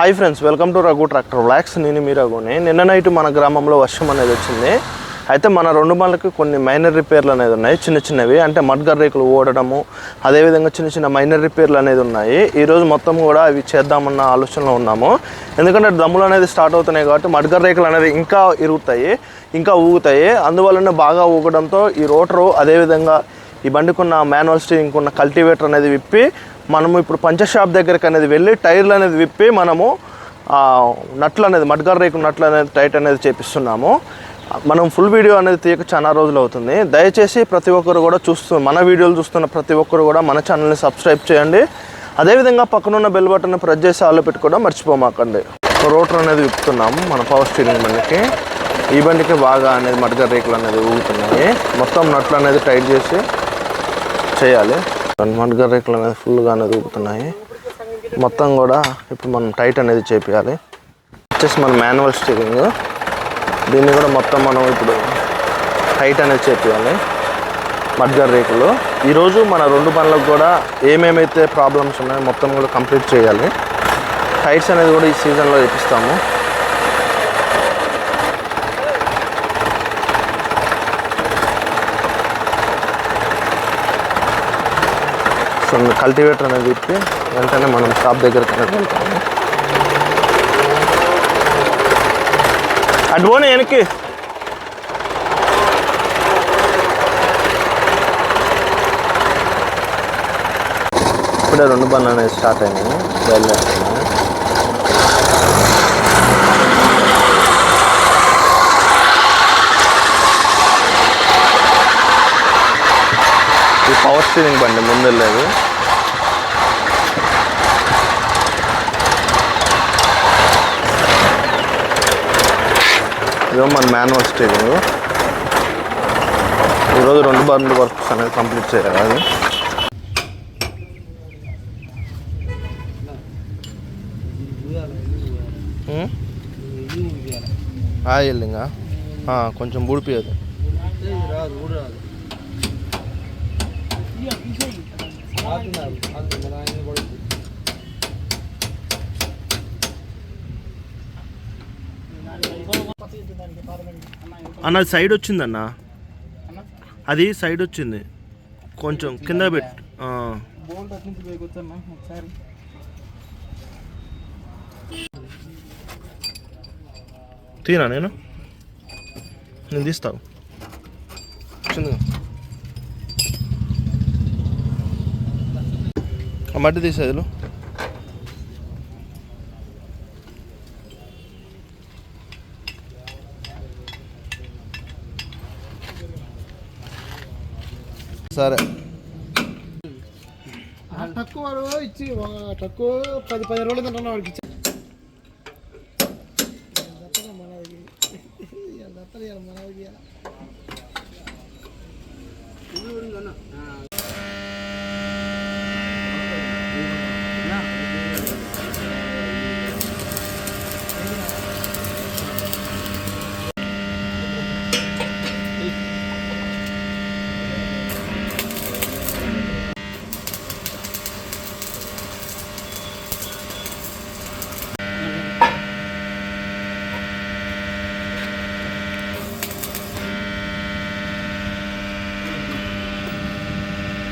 Hi friends welcome to Raghu tractor vlogs నేను మీ రఘుని నిన్న నైట్ మన గ్రామంలో వర్షం అనేది వచ్చింది. అయితే మన రెండు మళ్ళకి కొన్ని మైనర్ రిపేర్లు అనేది ఉన్నాయి చిన్న చిన్నవి. అంటే మడ్గర్ రేకులు ఓడడము అదేవిధంగా చిన్న చిన్న మైనర్ రిపేర్లు అనేది ఉన్నాయి. ఈరోజు మొత్తం కూడా అవి చేద్దామన్న ఆలోచనలో ఉన్నాము. ఎందుకంటే దమ్ములు అనేది స్టార్ట్ అవుతున్నాయి కాబట్టి మడ్గర్ రేకులు అనేది ఇంకా ఇరుగుతాయి ఇంకా ఊగుతాయి. అందువలన బాగా ఊగడంతో ఈ రోటరు అదేవిధంగా ఈ బండికున్న మాన్యువల్ స్టీరింగ్ ఉన్న కల్టివేటర్ అనేది విప్పి మనము ఇప్పుడు పంచ షాప్ దగ్గరికి అనేది వెళ్ళి టైర్లు అనేది విప్పి మనము నట్లు అనేది మడ్గార్ రేకు నట్లు అనేది టైట్ అనేది చేపిస్తున్నాము. మనం ఫుల్ వీడియో అనేది తీయక చాలా రోజులు అవుతుంది. దయచేసి ప్రతి ఒక్కరు కూడా చూస్తూ మన వీడియోలు చూస్తున్న ప్రతి ఒక్కరు కూడా మన ఛానల్ని సబ్స్క్రైబ్ చేయండి. అదేవిధంగా పక్కనున్న బెల్ బటన్ ప్రెస్ చేసి ఆలో పెట్టుకోవడం మర్చిపోమాకండి. రోటర్ అనేది విప్పుతున్నాము మన పవర్ స్టీరింగ్ బండికి. ఈ బండికి బాగా అనేది మడ్గార్ రేకులు అనేది ఊగుతున్నాయి. మొత్తం నట్లు అనేది టైట్ చేసి చేయాలి. మడ్గర్ రేకులు అనేది ఫుల్గా అనేది ఊపుతున్నాయి మొత్తం కూడా ఇప్పుడు మనం టైట్ అనేది చేపియాలి. వచ్చేసి మన మాన్యువల్ స్టీరింగ్ దీన్ని కూడా మొత్తం మనం ఇప్పుడు టైట్ అనేది చేపియాలి. మడ్గర్ రేకులు. ఈరోజు మన రెండు పనులకు కూడా ఏమేమైతే ప్రాబ్లమ్స్ ఉన్నాయో మొత్తం కూడా కంప్లీట్ చేయాలి. టైట్స్ అనేది కూడా ఈ సీజన్లో ఇప్పిస్తాము సో కల్టివేటర్ అనేది చెప్పి వెంటనే మనం షాప్ దగ్గరికి అనేది వెళ్తాము అటు పోనీ వెనక్కి. ఇప్పుడే రెండు బండ్లు అనేది స్టార్ట్ అయినాయి. బయలుదేరుతున్నాయి ఈ పవర్ స్టీరింగ్ బండి ముందెళ్ళేది ఇదో మన మాన్యువల్ స్టీరింగ్ ఈరోజు రెండు బండ్లు వర్క్స్ అనేది కంప్లీట్ చేయాలి అది. ఆయిల్ ఇంకా? కొంచెం బుడిపియదు రాదు అన్న సైడ్ వచ్చిందన్న. అది సైడ్ వచ్చింది. కొంచెం కింద పెట్టు తీనా నేను? నేను తీస్తావు చిన్నగా మట్టి తీసేదిలో సరే. తక్కువ ఇచ్చి తక్కువ పది పది రోజులు తింటున్నా వాడికి ఇచ్చి మనది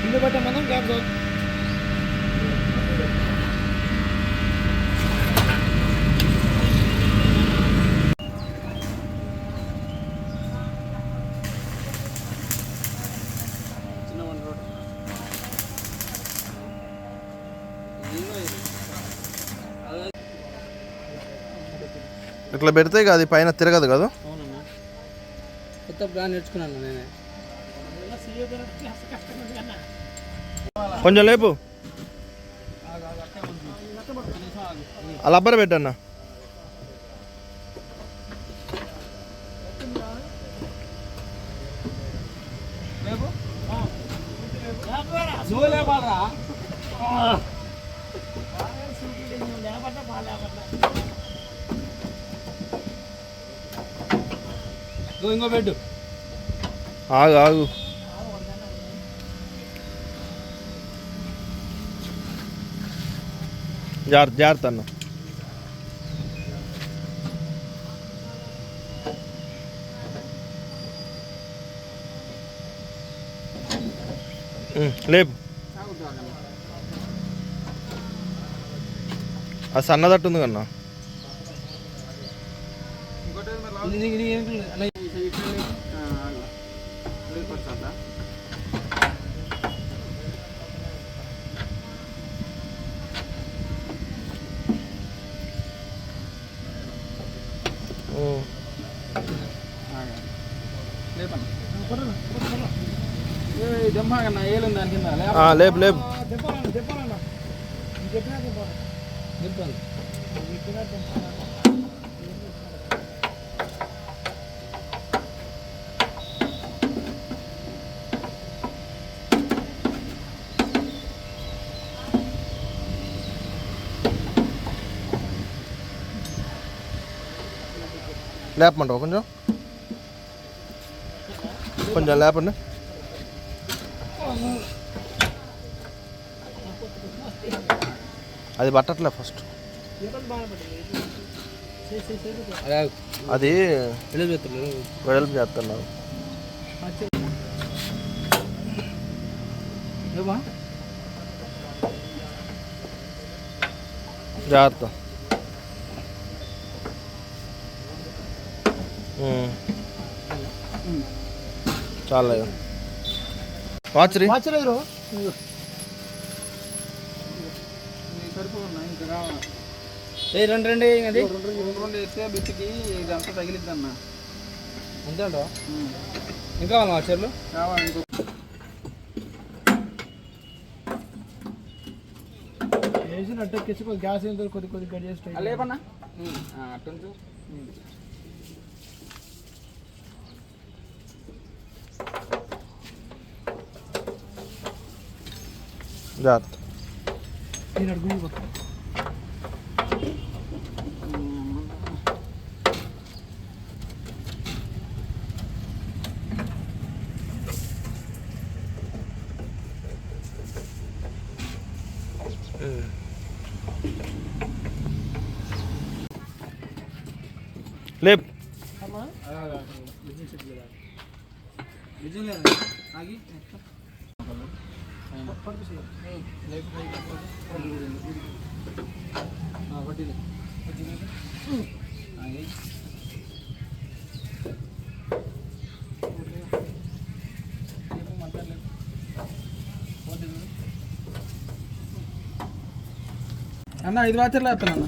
కింద పట్టే మనం గ్యాప్ ఇట్లా పెడితే ఇక అది పైన తిరగదు కదా? అవునన్నా కొత్త ప్లాన్ నేర్చుకున్నాను నేనే. కొంచెం లేపు. అలా అబ్బర పెట్టన్న ఇంకోబెట్టు ఆగు ఆగు. జార్ జాగ్రత్త అన్న. లేపు. అది సన్నదట్టుంది కన్నా. లేపు లేపు చెప్పాలన్నా చెప్పాలన్నా నేను కొంచెం లేపండి. అది పట్టట్లే ఫస్ట్ అది వెడల్పు చేస్తున్నారు. జాగ్రత్త జాగ్రత్త. ఉమ్. చాలా. వాచ్ రీ మార్చలేదు సరిపోతున్నా ఇంకా కావాలా ఏ రెండు రెండు అది రెండు రెండు ఎత్తే బిట్టుకి ఇదంతా తగిలిద్ది అన్న అంతే ఇంకా కావాలా చర్లు కావాలి ఇంకో. వేసిన అట్టెక్కేసి కొద్ది గ్యాస్ కొద్ది కొద్ది గడి చేసి లేపన్నా? అట్టుంచు జాగ్రత్త నేను అడుగు లేపు ఆగి అన్న ఐదు వాచర్లు వేస్తాను అన్న?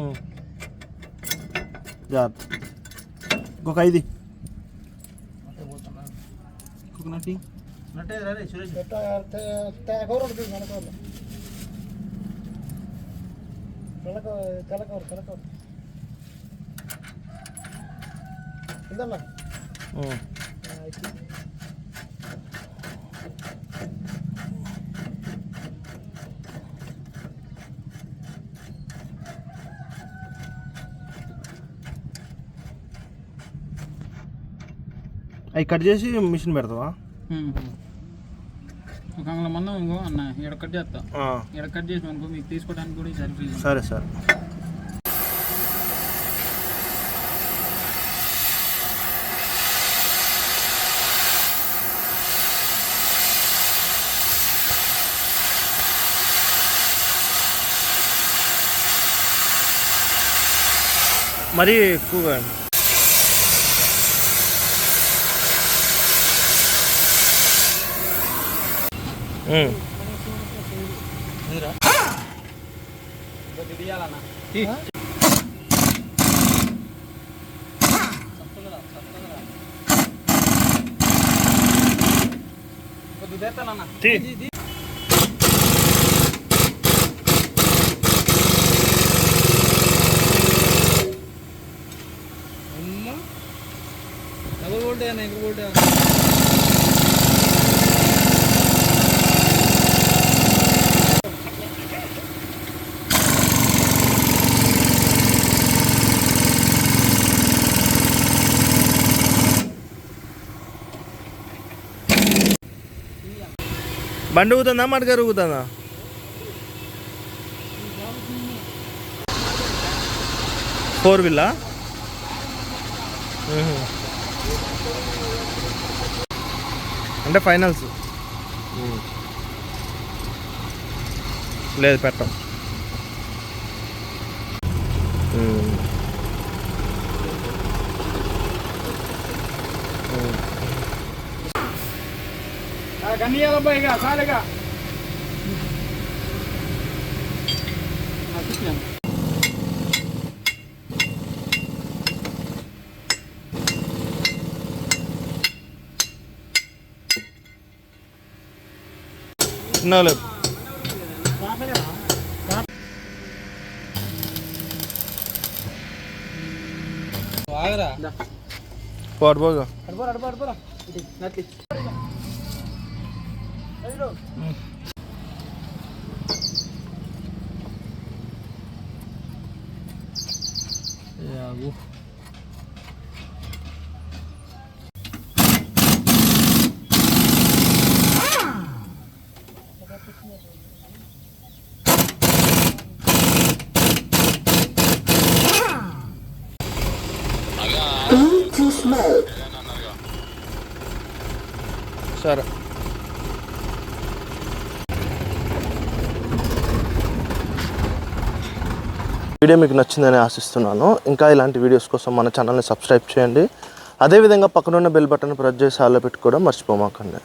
ఆ, ఎయ్ పది వేసినాం కదా ఏ అయ్యేది కన్యాపని పది పది పెట్టి సాఫ్ ఉండాలి అయ్యేదేనా కన్యాతం కదా ఉమ్. జాగ్రత్త ఇంకొక ఐదు అవి కట్ చేసి మిషన్ పెడతావా? ఒక అంగుళ మందం ఇంకో అన్న ఇక్కడ కట్ చేస్తా. ఇక్కడ కట్ చేసి అనుకో మీకు తీసుకోవడానికి కూడా ఈసారి ఫ్రీ సరే సరే. మరీ ఎక్కువగా డబుల్ వోల్టే ఎవరు ఇంకో బండి ఊగుతుందా మడగారు ఊగుతుందా? ఫోర్ వీలా? అంటే ఫైనల్స్. లేదు పెట్టం. Daniela Barriga, sai ligar. Aqui mesmo. Não. look. ಆದ್ರ ಪಡ್ಬೋದು ಅಡ್ಬೋರ ಅಡ್ಬೋರ Não, não. అడుపురా ఇది నత్తి సరే వీడియో మీకు నచ్చిందని ఆశిస్తున్నాను. ఇంకా ఇలాంటి వీడియోస్ కోసం మన ఛానల్ని సబ్స్క్రైబ్ చేయండి. అదేవిధంగా పక్కనున్న బెల్ బటన్ ప్రెస్ చేసి ఆలో పెట్టుకోవడం మర్చిపోమాకండి.